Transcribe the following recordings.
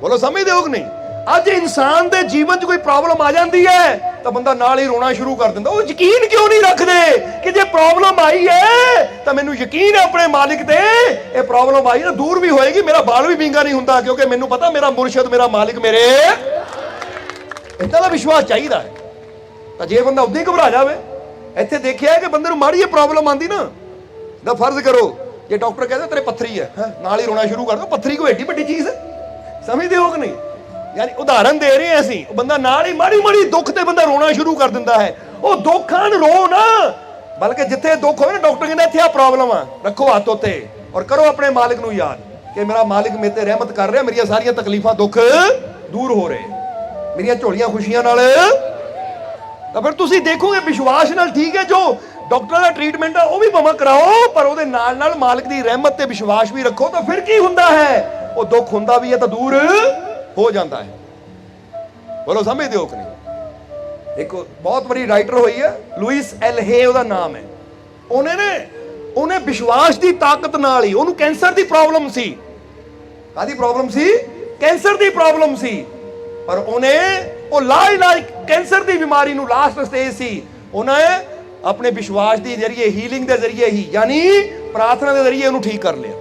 ਬੋਲੋ ਸਮਝਦੇ ਹੋ ਕਿ ਨਹੀਂ? ਅੱਜ ਇਨਸਾਨ ਦੇ ਜੀਵਨ 'ਚ ਕੋਈ ਪ੍ਰੋਬਲਮ ਆ ਜਾਂਦੀ ਹੈ, ਤਾਂ ਬੰਦਾ ਨਾਲ ਹੀ ਰੋਣਾ ਸ਼ੁਰੂ ਕਰ ਦਿੰਦਾ। ਉਹ ਯਕੀਨ ਕਿਉਂ ਨਹੀਂ ਰੱਖਦੇ ਕਿ ਜੇ ਪ੍ਰੋਬਲਮ ਆਈ ਹੈ, ਤਾਂ ਮੈਨੂੰ ਯਕੀਨ ਹੈ ਆਪਣੇ ਮਾਲਿਕ ਤੇ। ਇਹ ਪ੍ਰੋਬਲਮ ਆਈ ਨਾ ਦੂਰ ਵੀ ਹੋਏਗੀ, ਮੇਰਾ ਬਾਲ ਵੀ ਵਿੰਗਾ ਨਹੀਂ ਹੁੰਦਾ, ਕਿਉਂਕਿ ਮੈਨੂੰ ਪਤਾ ਮੇਰਾ ਮੁਰਸ਼ਿਦ, ਮੇਰਾ ਮਾਲਿਕ ਮੇਰੇ। ਇਦਾਂ ਦਾ ਵਿਸ਼ਵਾਸ ਚਾਹੀਦਾ ਹੈ। ਤਾਂ ਜੇ ਬੰਦਾ ਉਦਾਂ ਹੀ ਘਬਰਾ ਜਾਵੇ, ਇੱਥੇ ਦੇਖਿਆ ਕਿ ਬੰਦੇ ਨੂੰ ਮਾੜੀ ਜਿਹੀ ਪ੍ਰੋਬਲਮ ਆਂਦੀ ਨਾ ਦਾ ਫਰਜ਼ ਕਰੋ, ਜੇ ਡਾਕਟਰ ਕਹਿੰਦਾ ਤੇਰੇ ਪੱਥਰੀ ਹੈ, ਨਾਲ ਹੀ ਰੋਣਾ ਸ਼ੁਰੂ ਕਰ ਦੋ ਪੱਥਰੀ ਕੋਈ ਏਡੀ ਵੱਡੀ ਚੀਜ਼ ਹੈ। ਸਮਝਦੇ ਹੋ ਕਿ ਨਹੀਂ? ਯਾਨੀ ਉਦਾਹਰਨ ਦੇ ਰਹੇ ਅਸੀਂ, ਉਹ ਬੰਦਾ ਨਾਲ ਹੀ ਮਾੜੀ ਮਾੜੀ ਦੁੱਖ ਤੇ ਬੰਦਾ ਰੋਣਾ ਸ਼ੁਰੂ ਕਰ ਦਿੰਦਾ ਹੈ। ਉਹ ਦੁੱਖਾਂ ਨੂੰ ਰੋ ਨਾ। ਬਲਕਿ ਜਿੱਥੇ ਦੁੱਖ ਹੋਵੇ ਨਾ, ਡਾਕਟਰ ਕਹਿੰਦਾ ਇੱਥੇ ਆ ਪ੍ਰੋਬਲਮ ਆ। ਰੱਖੋ ਹੱਥ ਉੱਤੇ ਔਰ ਕਰੋ ਆਪਣੇ ਮਾਲਿਕ ਨੂੰ ਯਾਦ ਕਿ ਮੇਰਾ ਮਾਲਿਕ ਮੇਰੇ ਤੇ ਰਹਿਮਤ ਕਰ ਰਿਹਾ, ਮੇਰੀਆਂ ਸਾਰੀਆਂ ਤਕਲੀਫਾਂ ਦੁੱਖ ਦੂਰ ਹੋ ਰਹੇ। ਮੇਰੀਆਂ ਝੋਲੀਆਂ ਖੁਸ਼ੀਆਂ ਨਾਲ। ਤਾਂ ਫਿਰ ਤੁਸੀਂ ਦੇਖੋਗੇ, ਵਿਸ਼ਵਾਸ ਨਾਲ ਠੀਕ ਹੈ, ਜੋ ਡਾਕਟਰ ਦਾ ਟ੍ਰੀਟਮੈਂਟ ਆ, ਉਹ ਵੀ ਭਾਵੇਂ ਕਰਾਓ, ਪਰ ਉਹਦੇ ਨਾਲ ਨਾਲ ਮਾਲਕ ਦੀ ਰਹਿਮਤ ਤੇ ਵਿਸ਼ਵਾਸ ਵੀ ਰੱਖੋ, ਤਾਂ ਫਿਰ ਕੀ ਹੁੰਦਾ ਹੈ? ਉਹ ਦੁੱਖ ਹੁੰਦਾ ਵੀ ਹੈ ਤਾਂ ਦੂਰ ਹੋ ਜਾਂਦਾ ਹੈ। ਬੋਲੋ, ਸਮਝਦੇ ਹੋ ਕਿ ਨਹੀਂ? ਇੱਕ ਬਹੁਤ ਬੜੀ ਰਾਈਟਰ ਹੋਈ ਹੈ ਲੂਇਸ ਐਲ ਹੇ ਉਹਦਾ ਨਾਮ ਹੈ। ਉਹਨੇ ਨੇ, ਉਹਨੇ ਵਿਸ਼ਵਾਸ ਦੀ ਤਾਕਤ ਨਾਲ ਹੀ, ਉਹਨੂੰ ਕੈਂਸਰ ਦੀ ਪ੍ਰੋਬਲਮ ਸੀ। ਕਾਦੀ ਪ੍ਰੋਬਲਮ ਸੀ? ਕੈਂਸਰ ਦੀ ਪ੍ਰੋਬਲਮ ਸੀ। ਪਰ ਉਹਨੇ, ਉਹ ਲਾ ਇਲਾਜ ਕੈਂਸਰ ਦੀ ਬਿਮਾਰੀ ਨੂੰ ਲਾਸਟ ਸਟੇਜ ਸੀ। ਉਹਨੇ ਆਪਣੇ ਵਿਸ਼ਵਾਸ ਦੇ ਜ਼ਰੀਏ ਹੀਲਿੰਗ ਦੇ ਜ਼ਰੀਏ ਹੀ, ਯਾਨੀ ਪ੍ਰਾਰਥਨਾ ਦੇ ਜ਼ਰੀਏ ਉਹਨੂੰ ਠੀਕ ਕਰ ਲਿਆ।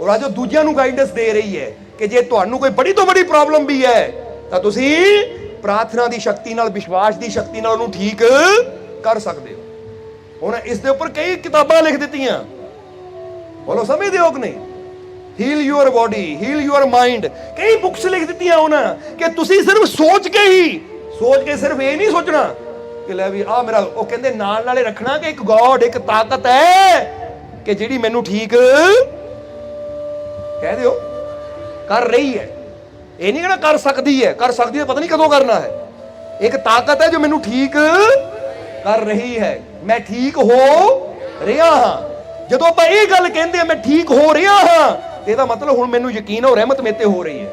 ਔਰ ਅੱਜ ਉਹ ਦੂਜਿਆਂ ਨੂੰ ਗਾਈਡੈਂਸ ਦੇ ਰਹੀ ਹੈ ਕਿ ਜੇ ਤੁਹਾਨੂੰ ਕੋਈ ਬੜੀ ਤੋਂ ਬੜੀ ਪ੍ਰੋਬਲਮ ਵੀ ਹੈ, ਤਾਂ ਤੁਸੀਂ ਪ੍ਰਾਰਥਨਾ ਦੀ ਸ਼ਕਤੀ ਨਾਲ, ਵਿਸ਼ਵਾਸ ਦੀ ਸ਼ਕਤੀ ਨਾਲ ਉਹਨੂੰ ਠੀਕ ਕਰ ਸਕਦੇ ਹੋ। ਉਹਨੇ ਇਸ ਦੇ ਉੱਪਰ ਕਈ ਕਿਤਾਬਾਂ ਲਿਖ ਦਿੱਤੀਆਂ। ਬੋਲੋ, ਸਮਝਦੇ ਹੋ ਕਿ ਨਹੀਂ? Heal your body heal your mind ਕਈ ਬੁੱਕਸ ਲਿਖ ਦਿੱਤੀਆਂ ਉਹਨਾਂ ਕਿ ਤੁਸੀਂ ਸਿਰਫ ਸੋਚ ਕੇ ਹੀ, ਸੋਚ ਕੇ ਸਿਰਫ ਇਹ ਨਹੀਂ ਸੋਚਣਾ ਕਿ ਲੈ ਵੀ ਆ ਮੇਰਾ ਉਹ ਕਹਿੰਦੇ ਨਾਲ ਨਾਲੇ ਰੱਖਣਾ ਕਿ ਇੱਕ ਗੋਡ ਇੱਕ ਤਾਕਤ ਹੈ ਕਿ ਜਿਹੜੀ ਮੈਨੂੰ ਠੀਕ ਕਹਿ ਦਿਓ, ਕਰ ਰਹੀ ਹੈ। ਇਹ ਨਹੀਂ ਕਹਿਣਾ ਕਰ ਸਕਦੀ ਹੈ। ਕਰ ਸਕਦੀ ਹੈ, ਪਤਾ ਨਹੀਂ ਕਦੋਂ ਕਰਨਾ ਹੈ। ਇੱਕ ਤਾਕਤ ਹੈ ਜੋ ਮੈਨੂੰ ਠੀਕ ਕਰ ਰਹੀ ਹੈ। ਮੈਂ ਠੀਕ ਹੋ ਰਿਹਾ ਹਾਂ। ਜਦੋਂ ਆਪਾਂ ਇਹ ਗੱਲ ਕਹਿੰਦੇ ਮੈਂ ਠੀਕ ਹੋ ਰਿਹਾ ਹਾਂ, ਤੇ ਇਹਦਾ ਮਤਲਬ ਹੁਣ ਮੈਨੂੰ ਯਕੀਨ ਹੈ ਰਹਿਮਤ ਮੇਤੇ ਹੋ ਰਹੀ ਹੈ।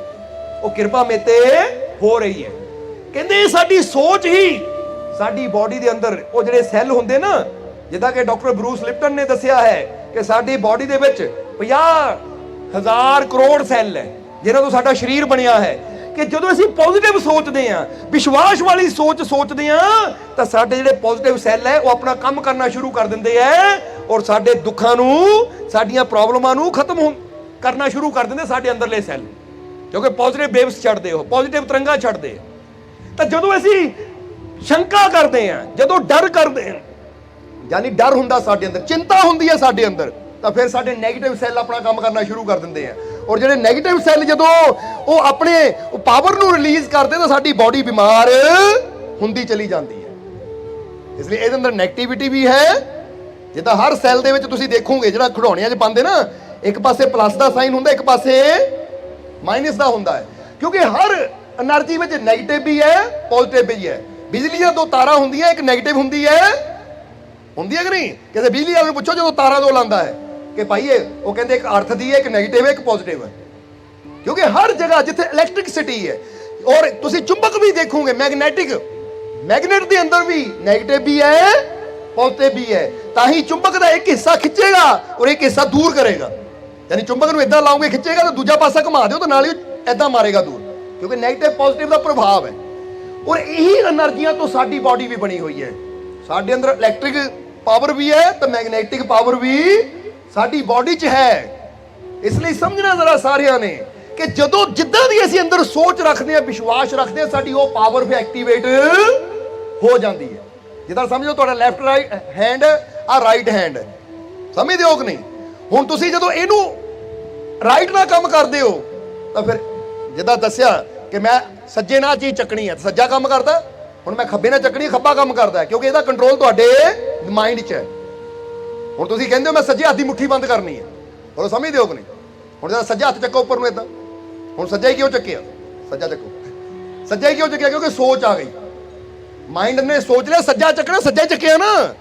ਉਹ ਕਿਰਪਾ ਮੇਤੇ ਹੋ ਰਹੀ ਹੈ। ਕਹਿੰਦੇ ਸਾਡੀ ਸੋਚ ਹੀ, ਸਾਡੀ ਬਾਡੀ ਦੇ ਅੰਦਰ ਉਹ ਜਿਹੜੇ ਸੈੱਲ ਹੁੰਦੇ ਨਾ, ਜਿੱਦਾਂ ਕਿ ਡਾਕਟਰ ਬਰੂਸ ਲਿਪਟਨ ਨੇ ਦੱਸਿਆ ਹੈ ਕਿ ਸਾਡੀ ਬਾਡੀ ਦੇ ਵਿੱਚ 50 ਹਜ਼ਾਰ ਕਰੋੜ ਸੈੱਲ ਹੈ, ਜਿਹਨਾਂ ਤੋਂ ਸਾਡਾ ਸਰੀਰ ਬਣਿਆ ਹੈ। ਕਿ ਜਦੋਂ ਅਸੀਂ ਪੋਜ਼ਿਟਿਵ ਸੋਚਦੇ ਹਾਂ, ਵਿਸ਼ਵਾਸ ਵਾਲੀ ਸੋਚ ਸੋਚਦੇ ਹਾਂ, ਤਾਂ ਸਾਡੇ ਜਿਹੜੇ ਪੋਜ਼ਿਟਿਵ ਸੈੱਲ ਹੈ, ਉਹ ਆਪਣਾ ਕੰਮ ਕਰਨਾ ਸ਼ੁਰੂ ਕਰ ਦਿੰਦੇ ਐ ਔਰ ਸਾਡੇ ਦੁੱਖਾਂ ਨੂੰ, ਸਾਡੀਆਂ ਪ੍ਰੋਬਲਮਾਂ ਨੂੰ ਖਤਮ ਹੋ- ਕਰਨਾ ਸ਼ੁਰੂ ਕਰ ਦਿੰਦੇ ਸਾਡੇ ਅੰਦਰਲੇ ਸੈੱਲ। ਕਿਉਂਕਿ ਪੋਜ਼ਿਟਿਵ ਵੇਵਸ ਛੱਡਦੇ ਹੋ ਪੋਜ਼ਿਟਿਵ ਤਰੰਗਾਂ ਛੱਡਦੇ ਤਾਂ ਜਦੋਂ ਅਸੀਂ ਸ਼ੰਕਾ ਕਰਦੇ ਹਾਂ, ਜਦੋਂ ਡਰ ਕਰਦੇ ਹਾਂ, ਯਾਨੀ ਡਰ ਹੁੰਦਾ ਸਾਡੇ ਅੰਦਰ, ਚਿੰਤਾ ਹੁੰਦੀ ਹੈ ਸਾਡੇ ਅੰਦਰ ਤਾਂ ਫਿਰ ਸਾਡੇ ਨੈਗੇਟਿਵ ਸੈੱਲ ਆਪਣਾ ਕੰਮ ਕਰਨਾ ਸ਼ੁਰੂ ਕਰ ਦਿੰਦੇ ਆ। ਔਰ ਜਿਹੜੇ ਨੈਗੇਟਿਵ ਸੈੱਲ ਜਦੋਂ ਉਹ ਆਪਣੇ ਪਾਵਰ ਨੂੰ ਰਿਲੀਜ਼ ਕਰਦੇ, ਤਾਂ ਸਾਡੀ ਬਾਡੀ ਬਿਮਾਰ ਹੁੰਦੀ ਚਲੀ ਜਾਂਦੀ ਹੈ। ਇਸ ਲਈ ਇਹਦੇ ਅੰਦਰ ਨੈਗੇਟਿਵਿਟੀ ਵੀ ਹੈ। ਜਿੱਦਾਂ ਹਰ ਸੈੱਲ ਦੇ ਵਿੱਚ ਤੁਸੀਂ ਦੇਖੋਗੇ, ਜਿਹੜਾ ਖਿਡੌਣਿਆਂ 'ਚ ਪਾਉਂਦੇ ਨਾ, ਇੱਕ ਪਾਸੇ ਪਲੱਸ ਦਾ ਸਾਈਨ ਹੁੰਦਾ, ਇੱਕ ਪਾਸੇ ਮਾਈਨਸ ਦਾ ਹੁੰਦਾ ਹੈ। ਕਿਉਂਕਿ ਹਰ એનર્ਜੀ ਵਿੱਚ ਨੈਗੇਟਿਵ ਵੀ ਹੈ ਪੋਜ਼ਿਟਿਵ ਵੀ ਹੈ। ਬਿਜਲੀ ਦੀਆਂ ਦੋ ਤਾਰਾਂ ਹੁੰਦੀਆਂ, ਇੱਕ ਨੈਗੇਟਿਵ ਹੁੰਦੀ ਹੈ। ਹੁੰਦੀ ਹੈ ਕਿ ਨਹੀਂ? ਕਿਸੇ ਬਿਜਲੀ ਵਾਲੇ ਨੂੰ ਪੁੱਛੋ, ਜਦੋਂ ਤਾਰਾਂ ਦੋ ਲਾਂਦਾ ਹੈ। ਕਿ ਭਾਈ ਇਹ, ਉਹ ਕਹਿੰਦੇ ਇੱਕ ਅਰਥ ਦੀ ਹੈ, ਇੱਕ ਨੈਗੇਟਿਵ ਹੈ, ਇੱਕ ਪੋਜ਼ਿਟਿਵ ਹੈ। ਕਿਉਂਕਿ ਹਰ ਜਗ੍ਹਾ ਜਿੱਥੇ ਇਲੈਕਟ੍ਰਿਕਸਿਟੀ ਹੈ, ਔਰ ਤੁਸੀਂ ਚੁੰਬਕ ਵੀ ਦੇਖੋਗੇ ਮੈਗਨੈਟਿਕ ਮੈਗਨੈਟ ਦੇ ਅੰਦਰ ਵੀ ਨੈਗੇਟਿਵ ਵੀ ਹੈ ਪੋਜ਼ਿਟਿਵ ਵੀ ਹੈ। ਤਾਂ ਹੀ ਚੁੰਬਕ ਦਾ ਇੱਕ ਹਿੱਸਾ ਖਿੱਚੇਗਾ ਔਰ ਇੱਕ ਹਿੱਸਾ ਦੂਰ ਕਰੇਗਾ। ਯਾਨੀ ਚੁੰਬਕ ਨੂੰ ਇਦਾਂ ਲਾਉਂਗੇ, ਖਿੱਚੇਗਾ ਤਾਂ ਦੂਜਾ ਪਾਸਾ ਘੁਮਾ ਦਿਓ ਤਾਂ ਨਾਲ ਹੀ ਇਦਾਂ ਮਾਰੇਗਾ ਦੂਰ। ਕਿਉਂਕਿ ਨੈਗੇਟਿਵ ਪੋਜ਼ਿਟਿਵ ਦਾ ਪ੍ਰਭਾਵ ਹੈ। ਔਰ ਇਹੀ એનર્ਜੀਆਂ ਤੋਂ ਸਾਡੀ ਬਾਡੀ ਵੀ ਬਣੀ ਹੋਈ ਹੈ। ਸਾਡੇ ਅੰਦਰ ਇਲੈਕਟ੍ਰਿਕ ਪਾਵਰ ਵੀ ਹੈ ਤੇ ਮੈਗਨੈਟਿਕ ਪਾਵਰ ਵੀ ਸਾਡੀ ਬਾਡੀ 'ਚ ਹੈ। ਇਸ ਲਈ ਸਮਝਣਾ ਜ਼ਰਾ ਸਾਰਿਆਂ ਨੇ ਕਿ ਜਦੋਂ ਜਿੱਦਾਂ ਦੀ ਅਸੀਂ ਅੰਦਰ ਸੋਚ ਰੱਖਦੇ ਹਾਂ, ਵਿਸ਼ਵਾਸ ਰੱਖਦੇ ਹਾਂ, ਸਾਡੀ ਉਹ ਪਾਵਰ ਫਿਰ ਐਕਟੀਵੇਟ ਹੋ ਜਾਂਦੀ ਹੈ। ਜਿੱਦਾਂ ਸਮਝੋ ਤੁਹਾਡਾ ਲੈਫਟ ਰਾਈਟ ਹੈਂਡ ਆ ਰਾਈਟ ਹੈਂਡ ਸਮਝਦੇ ਹੋ ਕਿ ਨਹੀਂ? ਹੁਣ ਤੁਸੀਂ ਜਦੋਂ ਇਹਨੂੰ ਰਾਈਟ ਨਾਲ ਕੰਮ ਕਰਦੇ ਹੋ, ਤਾਂ ਫਿਰ ਜਿੱਦਾਂ ਦੱਸਿਆ ਕਿ ਮੈਂ ਸੱਜੇ ਨਾਲ ਚੀਜ਼ ਚੱਕਣੀ ਹੈ, ਸੱਜਾ ਕੰਮ ਕਰਦਾ, ਹੁਣ ਮੈਂ ਖੱਬੇ ਨਾਲ ਚੱਕਣੀ ਖੱਬਾ ਕੰਮ ਕਰਦਾ ਕਿਉਂਕਿ ਇਹਦਾ ਕੰਟਰੋਲ ਤੁਹਾਡੇ ਮਾਈਂਡ 'ਚ ਹੈ। ਹੁਣ ਤੁਸੀਂ ਕਹਿੰਦੇ ਹੋ ਮੈਂ ਸੱਜੇ ਹੱਥ ਦੀ ਮੁੱਠੀ ਬੰਦ ਕਰਨੀ ਹੈ। ਹੋਰ ਸਮਝਦੇ ਹੋ ਕਿ ਨਹੀਂ? ਹੁਣ ਜਦ ਸੱਜਾ ਹੱਥ ਚੱਕੋ ਉੱਪਰ ਨੂੰ ਇਦਾਂ ਹੁਣ ਸੱਜਾ ਹੀ ਕਿਉਂ ਚੱਕਿਆ? ਸੱਜਾ ਚੱਕੋ। ਸੱਜਾ ਹੀ ਕਿਉਂ ਚੱਕਿਆ? ਕਿਉਂਕਿ ਸੋਚ ਆ ਗਈ। ਮਾਈਂਡ ਨੇ ਸੋਚ ਲਿਆ, ਸੱਜਾ ਚੱਕਣਾ, ਸੱਜਾ ਚੱਕਿਆ ਨਾ।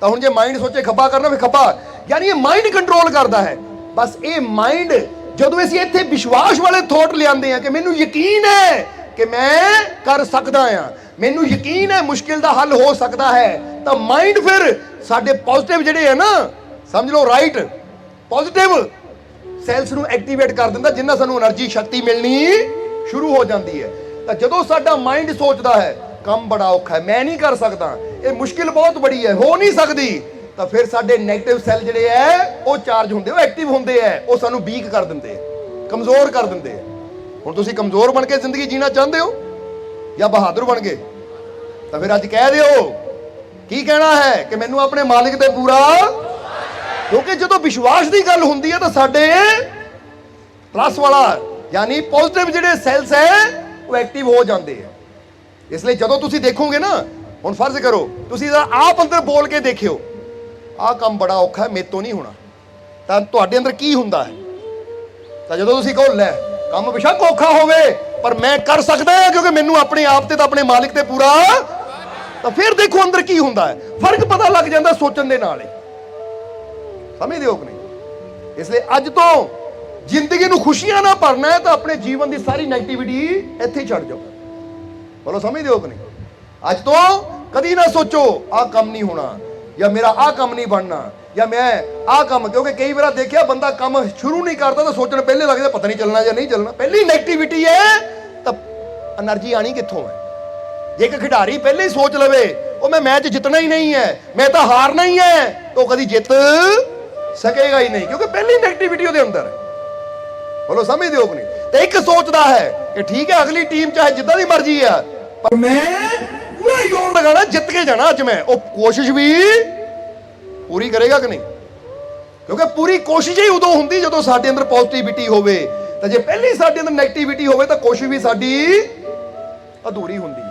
ਤਾਂ ਹੁਣ ਜੇ ਮਾਈਂਡ ਸੋਚੇ ਖੱਬਾ ਕਰਨਾ, ਫਿਰ ਖੱਬਾ। ਯਾਨੀ ਇਹ ਮਾਈਂਡ ਕੰਟਰੋਲ ਕਰਦਾ ਹੈ। ਬਸ ਇਹ ਮਾਈਂਡ ਜਦੋਂ ਅਸੀਂ ਇੱਥੇ ਵਿਸ਼ਵਾਸ ਵਾਲੇ ਥੋਟ ਲਿਆਂਦੇ ਆ ਕਿ ਮੈਨੂੰ ਯਕੀਨ ਹੈ ਕਿ ਮੈਂ ਕਰ ਸਕਦਾ ਆ ਮੈਨੂੰ ਯਕੀਨ ਹੈ ਮੁਸ਼ਕਿਲ ਦਾ ਹੱਲ ਹੋ ਸਕਦਾ ਹੈ, ਤਾਂ ਮਾਈਂਡ ਫਿਰ ਸਾਡੇ ਪੋਜ਼ਿਟਿਵ ਜਿਹੜੇ ਆ ਨਾ, ਸਮਝ ਲਓ ਰਾਈਟ ਪੋਜ਼ਿਟਿਵ ਸੈਲਸ ਨੂੰ ਐਕਟੀਵੇਟ ਕਰ ਦਿੰਦਾ, ਜਿੰਨਾ ਸਾਨੂੰ એનર્ਜੀ ਸ਼ਕਤੀ ਮਿਲਣੀ ਸ਼ੁਰੂ ਹੋ ਜਾਂਦੀ ਹੈ। ਤਾਂ ਜਦੋਂ ਸਾਡਾ ਮਾਈਂਡ ਸੋਚਦਾ ਹੈ, ਕੰਮ ਬੜਾ ਔਖਾ ਹੈ, ਮੈਂ ਨਹੀਂ ਕਰ ਸਕਦਾ, ਇਹ ਮੁਸ਼ਕਿਲ ਬਹੁਤ ਬੜੀ ਹੈ, ਹੋ ਨਹੀਂ ਸਕਦੀ, ਤਾਂ ਫਿਰ ਸਾਡੇ ਨੈਗੇਟਿਵ ਸੈੱਲ ਜਿਹੜੇ ਐ ਉਹ ਚਾਰਜ ਹੁੰਦੇ, ਉਹ ਐਕਟਿਵ ਹੁੰਦੇ ਐ ਉਹ ਸਾਨੂੰ ਵੀਕ ਕਰ ਦਿੰਦੇ, ਕਮਜ਼ੋਰ ਕਰ ਦਿੰਦੇ ਹੁਣ ਤੁਸੀਂ ਕਮਜ਼ੋਰ ਬਣ ਕੇ ਜ਼ਿੰਦਗੀ ਜੀਣਾ ਚਾਹੁੰਦੇ ਹੋ ਜਾਂ ਬਹਾਦਰ ਬਣ ਕੇ ਤਾਂ ਫਿਰ ਅੱਜ ਕਹਿ ਦਿਓ ਕੀ ਕਹਿਣਾ ਹੈ ਕਿ ਮੈਨੂੰ ਆਪਣੇ ਮਾਲਿਕ ਤੇ ਪੂਰਾ ਕਿਉਂਕਿ ਜਦੋਂ ਵਿਸ਼ਵਾਸ ਦੀ ਗੱਲ ਹੁੰਦੀ ਹੈ ਤਾਂ ਸਾਡੇ ਪਲੱਸ ਵਾਲਾ, ਯਾਨੀ ਪੋਜ਼ਿਟਿਵ ਜਿਹੜੇ ਸੈਲਸ ਹੈ, ਉਹ ਐਕਟਿਵ ਹੋ ਜਾਂਦੇ ਆ। ਇਸ ਲਈ ਜਦੋਂ ਤੁਸੀਂ ਦੇਖੋਗੇ ਨਾ, ਹੁਣ ਫਰਜ਼ ਕਰੋ, ਤੁਸੀਂ ਜਰਾ ਆਪ ਅੰਦਰ ਬੋਲ ਕੇ ਦੇਖਿਓ। ਆਹ ਕੰਮ ਬੜਾ ਔਖਾ ਹੈ, ਮੇਰੇ ਤੋਂ ਨਹੀਂ ਹੋਣਾ। ਤਾਂ ਤੁਹਾਡੇ ਅੰਦਰ ਕੀ ਹੁੰਦਾ ਹੈ? ਤਾਂ ਜਦੋਂ ਤੁਸੀਂ ਕਹੋ, ਲੈ, ਕੰਮ ਬਿਸ਼ੱਕ ਔਖਾ ਹੋਵੇ, ਪਰ ਮੈਂ ਕਰ ਸਕਦਾ ਹਾਂ ਕਿਉਂਕਿ ਮੈਨੂੰ ਆਪਣੇ ਆਪ ਤੇ ਤਾਂ ਆਪਣੇ ਮਾਲਿਕ ਤੇ ਪੂਰਾ ਤਾਂ ਫਿਰ ਦੇਖੋ ਅੰਦਰ ਕੀ ਹੁੰਦਾ ਹੈ। ਫ਼ਰਕ ਪਤਾ ਲੱਗ ਜਾਂਦਾ ਸੋਚਣ ਦੇ ਨਾਲ ਹੀ। ਸਮਝਦੇ ਹੋ ਕਿ ਨਹੀਂ। ਇਸ ਲਈ ਅੱਜ ਤੋਂ ਜ਼ਿੰਦਗੀ ਨੂੰ ਖੁਸ਼ੀਆਂ ਨਾਲ ਭਰਨਾ ਹੈ ਤਾਂ ਆਪਣੇ ਜੀਵਨ ਦੀ ਸਾਰੀ ਨੈਗੇਟਿਵਿਟੀ ਇੱਥੇ ਹੀ ਛੱਡ ਜਾਓ। ਬੋਲੋ ਸਮਝਦੇ ਹੋ ਕਿ ਨਹੀਂ। ਅੱਜ ਤੋਂ ਕਦੀ ਨਾ ਸੋਚੋ, ਆਹ ਕੰਮ ਨਹੀਂ ਹੋਣਾ, ਜਾਂ ਮੇਰਾ ਆਹ ਕੰਮ ਨਹੀਂ ਬਣਨਾ, ਜਾਂ ਮੈਂ ਆਹ ਕੰਮ, ਕਿਉਂਕਿ ਕਈ ਵਾਰ ਦੇਖਿਆ ਬੰਦਾ ਕੰਮ ਸ਼ੁਰੂ ਨਹੀਂ ਕਰਦਾ ਤਾਂ ਸੋਚਣ ਪਹਿਲੇ ਲੱਗਦਾ ਪਤਾ ਨਹੀਂ ਚੱਲਣਾ ਜਾਂ ਨਹੀਂ ਚੱਲਣਾ। ਪਹਿਲੀ ਨੈਗੇਟਿਵਿਟੀ ਹੈ ਤਾਂ એનર્ਜੀ ਆਣੀ ਕਿੱਥੋਂ ਹੈ? ਜੇ ਇੱਕ ਖਿਡਾਰੀ ਪਹਿਲੇ ਹੀ ਸੋਚ ਲਵੇ, ਉਹ ਮੈਂ ਮੈਚ ਜਿੱਤਣਾ ਹੀ ਨਹੀਂ ਹੈ, ਮੈਂ ਤਾਂ ਹਾਰਨਾ ਹੀ ਹੈ ਉਹ ਕਦੀ ਜਿੱਤ ਸਕੇਗਾ ਹੀ ਨਹੀਂ, ਕਿਉਂਕਿ ਪਹਿਲੀ ਨੈਗੇਟਿਵਿਟੀ ਉਹਦੇ ਅੰਦਰ ਹੈ। ਬੋਲੋ ਸਮਝਦੇ ਹੋ ਕਿ ਨਹੀਂ ਤੇ ਇੱਕ ਸੋਚਦਾ ਹੈ ਕਿ ਠੀਕ ਹੈ, ਅਗਲੀ ਟੀਮ ਚਾਹੇ ਜਿੱਦਾਂ ਦੀ ਮਰਜ਼ੀ ਆ ਪਰ ਮੈਂ ਪੂਰਾ ਜ਼ੋਰ ਲਗਾਣਾ ਜਿੱਤ ਕੇ ਜਾਣਾ ਅੱਜ ਮੈਂ। ਉਹ ਕੋਸ਼ਿਸ਼ ਵੀ ਪੂਰੀ ਕਰੇਗਾ ਕਿ ਨਹੀਂ? ਕਿਉਂਕਿ ਪੂਰੀ ਕੋਸ਼ਿਸ਼ ਹੀ ਉਦੋਂ ਹੁੰਦੀ ਜਦੋਂ ਸਾਡੇ ਅੰਦਰ ਪੋਜ਼ਿਟਿਵਿਟੀ ਹੋਵੇ। ਤਾਂ ਜੇ ਪਹਿਲੀ ਸਾਡੇ ਅੰਦਰ ਨੈਗੇਟਿਵਿਟੀ ਹੋਵੇ, ਤਾਂ ਕੋਸ਼ਿਸ਼ ਵੀ ਸਾਡੀ ਅਧੂਰੀ ਹੁੰਦੀ।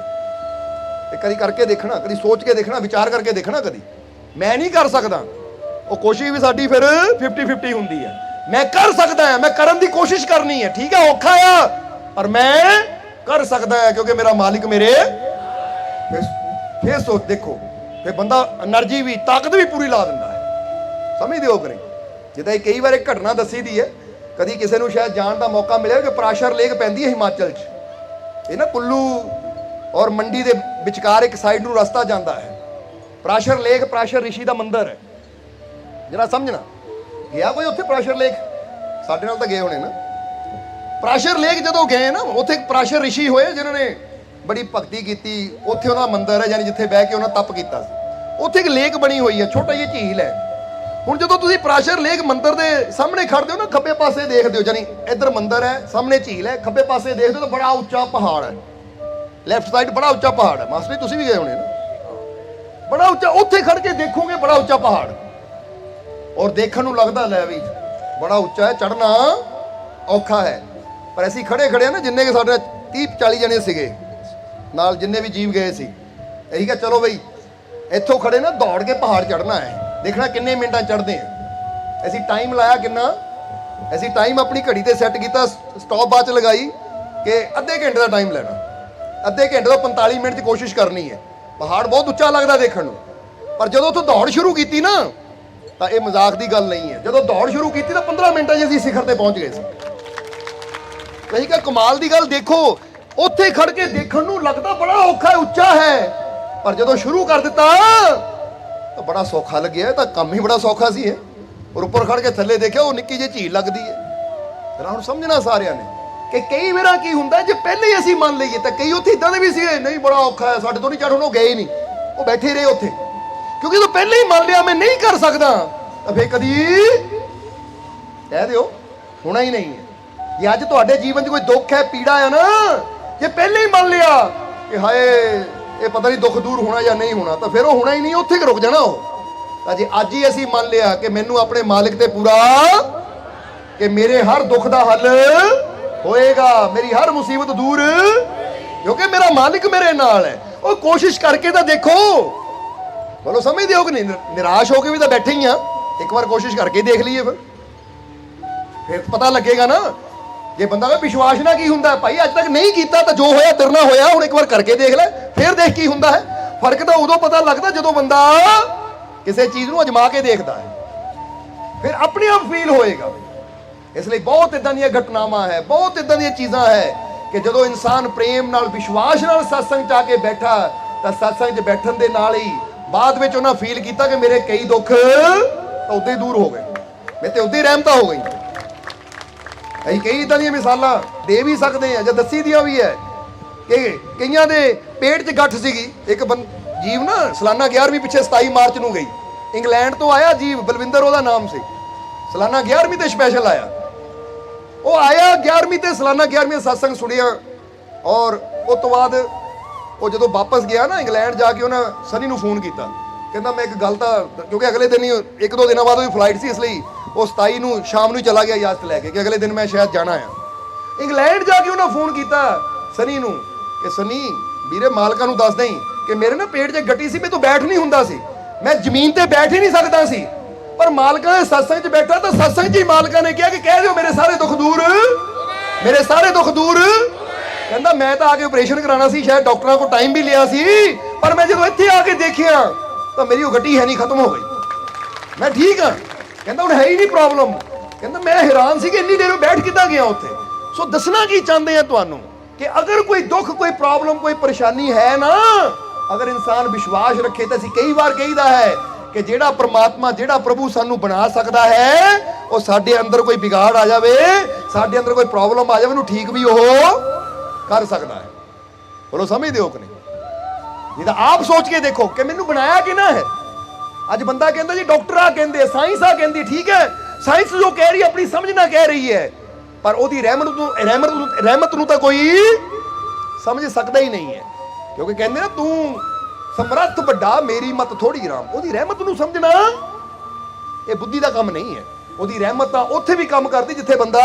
ਤੇ ਕਦੀ ਕਰਕੇ ਦੇਖਣਾ, ਕਦੀ ਸੋਚ ਕੇ ਦੇਖਣਾ, ਵਿਚਾਰ ਕਰਕੇ ਦੇਖਣਾ ਕਦੀ। ਮੈਂ ਨਹੀਂ ਕਰ ਸਕਦਾ। ਉਹ ਕੋਸ਼ਿਸ਼ ਵੀ ਸਾਡੀ ਫਿਰ 50 50 ਹੁੰਦੀ ਹੈ ਮੈਂ ਕਰ ਸਕਦਾ ਹਾਂ ਮੈਂ ਕਰਨ ਦੀ ਕੋਸ਼ਿਸ਼ ਕਰਨੀ ਹੈ ਠੀਕ ਹੈ ਔਖਾ ਆ, ਪਰ ਮੈਂ ਕਰ ਸਕਦਾ ਹਾਂ ਕਿਉਂਕਿ ਮੇਰਾ ਮਾਲਿਕ ਮੇਰੇ ਫੇਰ ਸੋਚ ਦੇਖੋ ਫੇ ਬੰਦਾ એનર્ਜੀ ਵੀ, ਤਾਕਤ ਵੀ ਪੂਰੀ ਲਾ ਦਿੰਦਾ ਹੈ। ਸਮਝਦੇ ਹੋ ਕਰੇ ਜਿੱਦਾਂ ਇਹ ਕਈ ਵਾਰ ਇੱਕ ਘਟਨਾ ਦੱਸੀ ਦੀ ਹੈ, ਕਦੀ ਕਿਸੇ ਨੂੰ ਸ਼ਾਇਦ ਜਾਣ ਦਾ ਮੌਕਾ ਮਿਲਿਆ ਕਿ ਪ੍ਰਾਸ਼ਰ ਲੇਕ ਪੈਂਦੀ ਹੈ ਹਿਮਾਚਲ 'ਚ। ਇਹ ਨਾ ਕੁੱਲੂ ਔਰ ਮੰਡੀ ਦੇ ਵਿਚਕਾਰ ਇੱਕ ਸਾਈਡ ਨੂੰ ਰਸਤਾ ਜਾਂਦਾ ਹੈ। ਪ੍ਰਾਸ਼ਰ ਲੇਕ ਪ੍ਰਾਸ਼ਰ ਰਿਸ਼ੀ ਦਾ ਮੰਦਿਰ ਹੈ। ਜਰਾ ਸਮਝਣਾ? ਗਿਆ ਕੋਈ ਉੱਥੇ ਪ੍ਰਾਸ਼ਰ ਲੇਕ ਸਾਡੇ ਨਾਲ ਤਾਂ ਗਏ ਹੋਣੇ ਨਾ। ਪ੍ਰਾਸ਼ਰ ਲੇਕ ਜਦੋਂ ਗਏ ਨਾ, ਉੱਥੇ ਇੱਕ ਪ੍ਰਾਸ਼ਰ ਰਿਸ਼ੀ ਹੋਏ ਜਿਨ੍ਹਾਂ ਨੇ ਬੜੀ ਭਗਤੀ ਕੀਤੀ। ਉੱਥੇ ਉਹਨਾਂ ਦਾ ਮੰਦਿਰ ਹੈ, ਯਾਨੀ ਜਿੱਥੇ ਬਹਿ ਕੇ ਉਹਨਾਂ ਤਪ ਕੀਤਾ ਸੀ। ਉੱਥੇ ਇੱਕ ਲੇਕ ਬਣੀ ਹੋਈ ਹੈ, ਛੋਟਾ ਜਿਹਾ ਝੀਲ ਹੈ। ਹੁਣ ਜਦੋਂ ਤੁਸੀਂ ਪ੍ਰਾਸ਼ਰ ਲੇਕ ਮੰਦਿਰ ਦੇ ਸਾਹਮਣੇ ਖੜਦੇ ਹੋ ਨਾ, ਖੱਬੇ ਪਾਸੇ ਦੇਖਦੇ ਹੋ, ਯਾਨੀ ਇੱਧਰ ਮੰਦਿਰ ਹੈ, ਸਾਹਮਣੇ ਝੀਲ ਹੈ, ਖੱਬੇ ਪਾਸੇ ਦੇਖਦੇ ਹੋ ਤਾਂ ਬੜਾ ਉੱਚਾ ਪਹਾੜ ਹੈ। ਲੈਫਟ ਸਾਈਡ ਬੜਾ ਉੱਚਾ ਪਹਾੜ ਹੈ। ਮਾਸਟਰ ਜੀ, ਤੁਸੀਂ ਵੀ ਗਏ ਹੋਣੇ ਨਾ? ਬੜਾ ਉੱਚਾ, ਉੱਥੇ ਖੜ ਕੇ ਦੇਖੋਗੇ ਬੜਾ ਉੱਚਾ ਪਹਾੜ। ਔਰ ਦੇਖਣ ਨੂੰ ਲੱਗਦਾ, ਲੈ ਵੀ ਬੜਾ ਉੱਚਾ ਹੈ ਚੜਨਾ ਔਖਾ ਹੈ। ਪਰ ਅਸੀਂ ਖੜੇ ਖੜੇ ਆ ਨਾ, ਜਿੰਨੇ ਕੇ ਸਾਡੇ 30 40 ਜਣੇ ਸੀਗੇ, ਨਾਲ ਜਿੰਨੇ ਵੀ ਜੀਵ ਗਏ ਸੀ। ਇਹੀ ਕਿ ਚਲੋ ਬਈ, ਇੱਥੋਂ ਖੜੇ ਨਾ, ਦੌੜ ਕੇ ਪਹਾੜ ਚੜਨਾ ਹੈ। ਦੇਖਣਾ ਕਿੰਨੇ ਮਿੰਟਾਂ ਚੜਦੇ ਆ। ਅਸੀਂ ਟਾਈਮ ਲਾਇਆ ਕਿੰਨਾ? ਅਸੀਂ ਟਾਈਮ ਆਪਣੀ ਘੜੀ ਤੇ ਸੈੱਟ ਕੀਤਾ ਸਟਾਪ 'ਚ ਲਗਾਈ ਕਿ ਅੱਧੇ ਘੰਟੇ ਦਾ ਟਾਈਮ ਲੈਣਾ। ਅੱਧੇ ਘੰਟੇ ਤੋਂ 45 ਮਿੰਟ ਦੀ ਕੋਸ਼ਿਸ਼ ਕਰਨੀ ਹੈ। ਪਹਾੜ ਬਹੁਤ ਉੱਚਾ ਲੱਗਦਾ ਦੇਖਣ ਨੂੰ। ਪਰ ਜਦੋਂ ਉੱਥੋਂ ਦੌੜ ਸ਼ੁਰੂ ਕੀਤੀ ਨਾ, ਤਾਂ ਇਹ ਮਜ਼ਾਕ ਦੀ ਗੱਲ ਨਹੀਂ ਹੈ। ਜਦੋਂ ਦੌੜ ਸ਼ੁਰੂ ਕੀਤੀ ਤਾਂ 15 ਮਿੰਟਾਂ 'ਚ ਅਸੀਂ ਸਿਖਰ ਤੇ ਪਹੁੰਚ ਗਏ ਸੀ। ਕਹੀ ਕਿ ਕਮਾਲ ਦੀ ਗੱਲ ਦੇਖੋ, ਉੱਥੇ ਖੜ ਕੇ ਦੇਖਣ ਨੂੰ ਲੱਗਦਾ ਬੜਾ ਔਖਾ ਹੈ, ਉੱਚਾ ਹੈ। ਪਰ ਜਦੋਂ ਸ਼ੁਰੂ ਕਰ ਦਿੱਤਾ, ਤਾਂ ਬੜਾ ਸੌਖਾ ਲੱਗਿਆ। ਤਾਂ ਕੰਮ ਹੀ ਬੜਾ ਸੌਖਾ ਸੀ ਇਹ। ਔਰ ਉੱਪਰ ਖੜ ਕੇ ਥੱਲੇ ਦੇਖਿਆ, ਉਹ ਨਿੱਕੀ ਜਿਹੀ ਝੀਲ ਲੱਗਦੀ ਹੈ। ਜਰਾ ਹੁਣ ਸਮਝਣਾ ਸਾਰਿਆਂ ਨੇ। ਕਿ ਕਈ ਵਾਰਾਂ ਕੀ ਹੁੰਦਾ, ਜੇ ਪਹਿਲੇ ਹੀ ਅਸੀਂ ਮੰਨ ਲਈਏ ਤਾਂ ਕਈ ਉੱਥੇ ਇਦਾਂ ਦੇ ਵੀ ਸੀਗੇ, ਨਹੀਂ ਬੜਾ ਔਖਾ ਹੈ, ਸਾਡੇ ਤੋਂ ਨਹੀਂ ਚੜ੍ਹਨ ਉਹ ਗਏ ਨਹੀਂ। ਉਹ ਬੈਠੇ ਰਹੇ ਉੱਥੇ। ਕਿਉਂਕਿ ਜਦੋਂ ਪਹਿਲੇ ਹੀ ਮੰਨ ਲਿਆ ਮੈਂ ਨਹੀਂ ਕਰ ਸਕਦਾ, ਤਾਂ ਫੇਰ ਕਦੀ ਕਹਿ ਦਿਓ, ਹੋਣਾ ਹੀ ਨਹੀਂ ਹੈ। ਜੇ ਅੱਜ ਤੁਹਾਡੇ ਜੀਵਨ 'ਚ ਕੋਈ ਦੁੱਖ ਹੈ, ਪੀੜਾ ਹੈ ਨਾ, ਜੇ ਪਹਿਲੇ ਹੀ ਮੰਨ ਲਿਆ ਕਿ ਹਾਏ, ਇਹ ਪਤਾ ਨਹੀਂ ਦੁੱਖ ਦੂਰ ਹੋਣਾ ਜਾਂ ਨਹੀਂ ਹੋਣਾ, ਤਾਂ ਫਿਰ ਉਹ ਹੋਣਾ ਹੀ ਨਹੀਂ, ਉੱਥੇ ਕਿ ਰੁਕ ਜਾਣਾ ਉਹ? ਤਾਂ ਜੇ ਅੱਜ ਹੀ ਅਸੀਂ ਮੰਨ ਲਿਆ ਕਿ ਮੈਨੂੰ ਆਪਣੇ ਮਾਲਿਕ ਤੇ ਪੂਰਾ, ਕਿ ਮੇਰੇ ਹਰ ਦੁੱਖ ਦਾ ਹੱਲ ਹੋਏਗਾ। ਮੇਰੀ ਹਰ ਮੁਸੀਬਤ ਦੂਰ। ਕਿਉਂਕਿ ਮੇਰਾ ਮਾਲਿਕ ਮੇਰੇ ਨਾਲ ਹੈ। ਉਹ ਕੋਸ਼ਿਸ਼ ਕਰਕੇ ਤਾਂ ਦੇਖੋ। ਬੋਲੋ ਸਮਝਦੇ ਹੋ ਕਿ ਨਹੀਂ? ਨਿਰਾਸ਼ ਹੋ ਕੇ ਵੀ ਤਾਂ ਬੈਠੇ ਹੀ ਆ। ਇੱਕ ਵਾਰ ਕੋਸ਼ਿਸ਼ ਕਰਕੇ ਦੇਖ ਲਈਏ ਫਿਰ। ਫਿਰ ਪਤਾ ਲੱਗੇਗਾ ਨਾ। ਜੇ ਬੰਦਾ ਕਹੇ, ਵਿਸ਼ਵਾਸ ਨਾ ਕੀ ਹੁੰਦਾ ਭਾਈ, ਅੱਜ ਤੱਕ ਨਹੀਂ ਕੀਤਾ ਤਾਂ ਜੋ ਹੋਇਆ, ਤੇਰੇ ਨਾਲ ਹੋਇਆ, ਹੁਣ ਇੱਕ ਵਾਰ ਕਰਕੇ ਦੇਖ ਲੈ। ਫਿਰ ਦੇਖ ਕੀ ਹੁੰਦਾ ਹੈ। ਫ਼ਰਕ ਤਾਂ ਉਦੋਂ ਪਤਾ ਲੱਗਦਾ ਜਦੋਂ ਬੰਦਾ ਕਿਸੇ ਚੀਜ਼ ਨੂੰ ਅਜਮਾ ਕੇ ਦੇਖਦਾ ਹੈ। ਫਿਰ ਆਪਣੇ ਆਪ ਫੀਲ ਹੋਏਗਾ। ਇਸ ਲਈ ਬਹੁਤ ਇਦਾਂ ਦੀਆਂ ਘਟਨਾਵਾਂ ਹੈ, ਬਹੁਤ ਇਦਾਂ ਦੀਆਂ ਚੀਜ਼ਾਂ ਹੈ ਕਿ ਜਦੋਂ ਇਨਸਾਨ ਪ੍ਰੇਮ ਨਾਲ, ਵਿਸ਼ਵਾਸ ਨਾਲ ਸਤਸੰਗ ਚ ਆ ਕੇ ਬੈਠਾ, ਤਾਂ ਸਤਸੰਗ 'ਚ ਬੈਠਣ ਦੇ ਨਾਲ ਹੀ ਬਾਅਦ ਵਿੱਚ ਉਹਨਾਂ ਫੀਲ ਕੀਤਾ ਕਿ ਮੇਰੇ ਕਈ ਦੁੱਖ ਤਾਂ ਉਦੋਂ ਹੀ ਦੂਰ ਹੋ ਗਏ। ਮੈਂ ਤੇ ਉਦੋਂ ਹੀ ਰਹਿਮਤਾ ਹੋ ਗਈ। ਅਸੀਂ ਕਈ ਇਦਾਂ ਦੀਆਂ ਮਿਸਾਲਾਂ ਦੇ ਵੀ ਸਕਦੇ ਆ ਜਾਂ ਦੱਸੀ ਦੀਆਂ ਵੀ ਹੈ ਕਿ ਕਈਆਂ ਦੇ ਪੇਟ 'ਚ ਗੱਠ ਸੀਗੀ। ਇੱਕ ਬੰ- ਜੀਵ ਨਾ ਸਲਾਨਾ 11ਵੀਂ ਪਿੱਛੇ 27 ਮਾਰਚ ਨੂੰ ਗਈ। ਇੰਗਲੈਂਡ ਤੋਂ ਆਇਆ ਜੀਵ, ਬਲਵਿੰਦਰ ਉਹਦਾ ਨਾਮ ਸੀ। ਸਾਲਾਨਾ 11ਵੀਂ ਤੇ ਸਪੈਸ਼ਲ ਆਇਆ। ਉਹ ਆਇਆ 11ਵੀਂ ਤੇ ਸਾਲਾਨਾ 11ਵੀਂ ਦਾ ਸਤਸੰਗ ਸੁਣਿਆ। ਔਰ ਉਸ ਤੋਂ ਬਾਅਦ ਉਹ ਜਦੋਂ ਵਾਪਸ ਗਿਆ ਨਾ ਇੰਗਲੈਂਡ ਜਾ ਕੇ ਉਹਨਾਂ ਸਨੀ ਨੂੰ ਫੋਨ ਕੀਤਾ। ਕਹਿੰਦਾ, ਮੈਂ ਇੱਕ ਗੱਲ ਤਾਂ ਕਿਉਂਕਿ ਅਗਲੇ ਦਿਨ ਹੀ ਇੱਕ ਦੋ ਦਿਨਾਂ ਬਾਅਦ ਉਹਦੀ ਫਲਾਈਟ ਸੀ, ਇਸ ਲਈ ਉਹ 27 ਨੂੰ ਸ਼ਾਮ ਨੂੰ ਹੀ ਚਲਾ ਗਿਆ ਇਜਾਜ਼ਤ ਲੈ ਕੇ ਕਿ ਅਗਲੇ ਦਿਨ ਮੈਂ ਸ਼ਾਇਦ ਜਾਣਾ ਆ। ਇੰਗਲੈਂਡ ਜਾ ਕੇ ਉਹਨਾਂ ਫੋਨ ਕੀਤਾ ਸਨੀ ਨੂੰ ਕਿ ਸਨੀ, ਵੀਰੇ ਮਾਲਕਾਂ ਨੂੰ ਦੱਸ ਦੇਈਂ ਕਿ ਮੇਰੇ ਨਾ ਪੇਟ 'ਚ ਗੱਟੀ ਸੀ ਮੈਂ ਤੋਂ ਬੈਠ ਨਹੀਂ ਹੁੰਦਾ ਸੀ। ਮੈਂ ਜ਼ਮੀਨ ਤੇ ਬੈਠ ਹੀ ਨਹੀਂ ਸਕਦਾ ਸੀ। ਪਰ ਮਾਲਕਾਂ ਦੇ ਸਤਸੰਗ 'ਚ ਬੈਠਾ ਤਾਂ ਸਤਸੰਗ 'ਚ ਹੀ ਮਾਲਕਾਂ ਨੇ ਕਿਹਾ ਕਿ ਕਹਿ ਦਿਓ ਮੇਰੇ ਸਾਰੇ ਦੁੱਖ ਦੂਰ। ਮੇਰੇ ਸਾਰੇ ਦੁੱਖ ਦੂਰ। ਕਹਿੰਦਾ ਮੈਂ ਤਾਂ ਆ ਕੇ ਆਪਰੇਸ਼ਨ ਕਰਾਉਣਾ ਸੀ, ਸ਼ਾਇਦ ਡਾਕਟਰਾਂ ਕੋਲ ਟਾਈਮ ਵੀ ਲਿਆ ਸੀ। ਪਰ ਮੈਂ ਜਦੋਂ ਇੱਥੇ ਆ ਕੇ ਦੇਖਿਆ, ਤਾਂ ਮੇਰੀ ਉਹ ਗੱਟੀ ਹੈ ਨਹੀਂ, ਖਤਮ ਹੋ ਗਈ। ਮੈਂ ਠੀਕ ਹਾਂ। ਕਹਿੰਦਾ ਹੁਣ ਹੈ ਹੀ ਨਹੀਂ ਪ੍ਰੋਬਲਮ ਕਹਿੰਦਾ ਮੈਂ ਹੈਰਾਨ ਸੀ ਕਿ ਇੰਨੀ ਦੇਰ ਬੈਠ ਕਿੱਦਾਂ ਗਿਆ ਉੱਥੇ? ਸੋ ਦੱਸਣਾ ਕੀ ਚਾਹੁੰਦੇ ਆ ਤੁਹਾਨੂੰ ਕਿ ਅਗਰ ਕੋਈ ਦੁੱਖ, ਕੋਈ ਪ੍ਰੋਬਲਮ ਕੋਈ ਪਰੇਸ਼ਾਨੀ ਹੈ ਨਾ, ਅਗਰ ਇਨਸਾਨ ਵਿਸ਼ਵਾਸ ਰੱਖੇ ਤਾਂ ਅਸੀਂ ਕਈ ਵਾਰ ਕਹੀਦਾ ਹੈ ਕਿ ਜਿਹੜਾ ਪ੍ਰਮਾਤਮਾ, ਜਿਹੜਾ ਪ੍ਰਭੂ ਸਾਨੂੰ ਬਣਾ ਸਕਦਾ ਹੈ, ਉਹ ਸਾਡੇ ਅੰਦਰ ਕੋਈ ਵਿਗਾੜ ਆ ਜਾਵੇ, ਸਾਡੇ ਅੰਦਰ ਕੋਈ ਪ੍ਰੋਬਲਮ ਆ ਜਾਵੇ, ਉਹਨੂੰ ਠੀਕ ਵੀ ਉਹ ਕਰ ਸਕਦਾ ਹੈ। ਬੋਲੋ, ਸਮਝਦੇ ਹੋ ਕਿ ਨਹੀਂ? ਨਹੀਂ ਤਾਂ ਆਪ ਸੋਚ ਕੇ ਦੇਖੋ ਕਿ ਮੈਨੂੰ ਬਣਾਇਆ ਕਿਹਨਾਂ ਹੈ? ਅੱਜ ਬੰਦਾ ਕਹਿੰਦਾ ਜੀ, ਡਾਕਟਰ ਆ ਕਹਿੰਦੇ ਸਾਇੰਸ ਆ ਕਹਿੰਦੀ, ਠੀਕ ਹੈ। ਸਾਇੰਸ ਜੋ ਕਹਿ ਰਹੀ ਹੈ, ਆਪਣੀ ਸਮਝ ਨਾ ਕਹਿ ਰਹੀ ਹੈ। ਪਰ ਉਹਦੀ ਰਹਿਮਤ ਨੂੰ ਰਹਿਮਤ ਨੂੰ ਰਹਿਮਤ ਨੂੰ ਤਾਂ ਕੋਈ ਸਮਝ ਸਕਦਾ ਹੀ ਨਹੀਂ ਹੈ। ਕਿਉਂਕਿ ਕਹਿੰਦੇ ਨਾ, ਤੂੰ ਸਮਰੱਥ ਵੱਡਾ, ਮੇਰੀ ਮਤ ਥੋੜੀ ਰਾਮ ਉਹਦੀ ਰਹਿਮਤ ਨੂੰ ਸਮਝਣਾ ਇਹ ਬੁੱਧੀ ਦਾ ਕੰਮ ਨਹੀਂ ਹੈ। ਉਹਦੀ ਰਹਿਮਤ ਤਾਂ ਉੱਥੇ ਵੀ ਕੰਮ ਕਰਦੀ ਜਿੱਥੇ ਬੰਦਾ